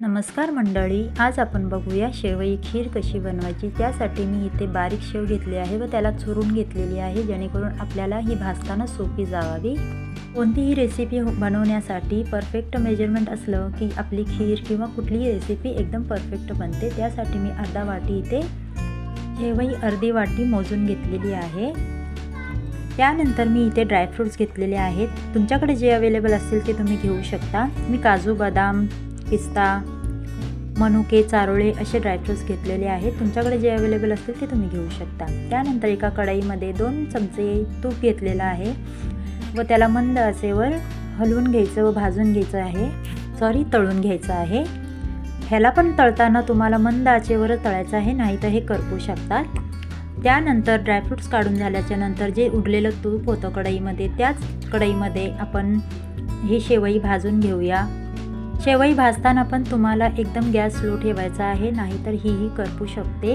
नमस्कार मंडळी आज आपण बघूया शेवई खीर कशी बनवायची. त्यासाठी मी इथे बारीक शेव घेतली आहे व त्याला चुरून घेतलेली आहे जेणेकरून आपल्याला ही भाजताना सोपी जावावी. कोणतीही रेसिपी हो- बनवण्यासाठी परफेक्ट मेजरमेंट असलं की आपली खीर किंवा कुठलीही रेसिपी एकदम परफेक्ट बनते. त्यासाठी मी अर्धा वाटी इथे शेवई अर्धी वाटी मोजून घेतलेली आहे. त्यानंतर मी इथे ड्रायफ्रूट्स घेतलेले आहेत. तुमच्याकडे जे अवेलेबल असतील ते तुम्ही घेऊ शकता. मी काजू बदाम पिस्ता मनुके चारोळे असे ड्रायफ्रूट्स घेतलेले आहेत. तुमच्याकडे जे अवेलेबल असतील ते तुम्ही घेऊ शकता. त्यानंतर एका कढईमध्ये दोन चमचे तूप घेतलेलं आहे व त्याला मंद आचेवर हलवून घ्यायचं व भाजून घ्यायचं आहे. सॉरी तळून घ्यायचं आहे. ह्याला पण तळताना तुम्हाला मंद आचेवरच तळायचं आहे नाही तर हे करपू शकतात त्यानंतर ड्रायफ्रूट्स काढून झाल्याच्यानंतर जे उडलेलं तूप होतं कढईमध्ये त्याच कढईमध्ये आपण ही शेवई भाजून घेऊया. शेवई भाजताना पण तुम्हाला एकदम गॅस स्लो ठेवायचा आहे नाहीतर हीही करपू शकते.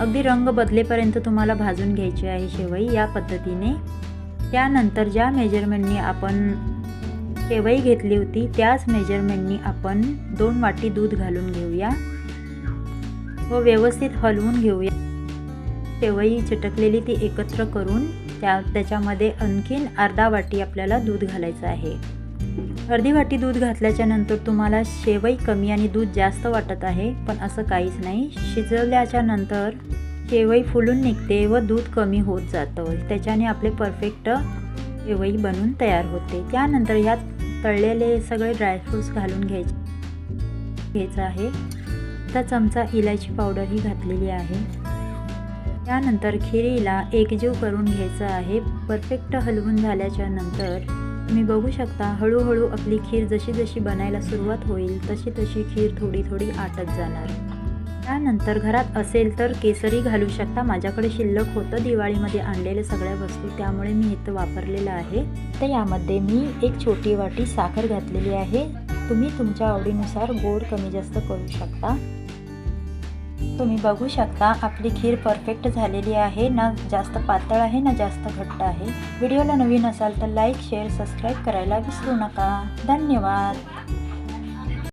अगदी रंग बदलेपर्यंत तुम्हाला भाजून घ्यायची आहे शेवई या पद्धतीने. त्यानंतर ज्या मेजरमेंटनी आपण शेवई घेतली होती त्याच मेजरमेंटनी आपण दोन वाटी दूध घालून घेऊया. व व्यवस्थित हलवून घेऊया. शेवई चटकलेली ती एकत्र करून त्या त्याच्यामध्ये आणखीन अर्धा वाटी आपल्याला दूध घालायचं आहे. अर्धी वाटी दूध घातल्याच्या नंतर तुम्हाला शेवई कमी आणि दूध जास्त वाटत आहे पण असं काहीच नाही. शिजवल्याच्या नंतर शेवई फुलून निघते व दूध कमी होत जातं. त्याच्याने आपले परफेक्ट शेवई बनून तयार होते. त्यानंतर ह्यात तळलेले सगळे ड्रायफ्रूट्स घालून घ्यायचे. घ्यायचं आहे. आता चमचा इलायची पावडरही घातलेली आहे. त्यानंतर खिरीला एकजीव करून घ्यायचं आहे. परफेक्ट हलवून झाल्याच्यानंतर तुम्ही बघू शकता हळूहळू आपली खीर जशी जशी बनायला सुरुवात होईल तशी तशी खीर थोडी थोडी आटत जाणार. त्यानंतर घरात असेल तर केसरी घालू शकता. माझ्याकडे शिल्लक होतं. दिवाळीमध्ये आणलेल्या सगळ्या वस्तू त्यामुळे मी इथं वापरलेलं आहे. तर यामध्ये मी एक छोटी वाटी साखर घातलेली आहे. तुम्ही तुमच्या आवडीनुसार गोड कमी जास्त करू शकता. तुम्ही बघू शकता आपली खीर परफेक्ट झालेली आहे. ना जास्त पातळ आहे ना जास्त घट्ट आहे. व्हिडिओला नवीन असाल तर लाईक शेअर सबस्क्राईब करायला विसरू नका. धन्यवाद.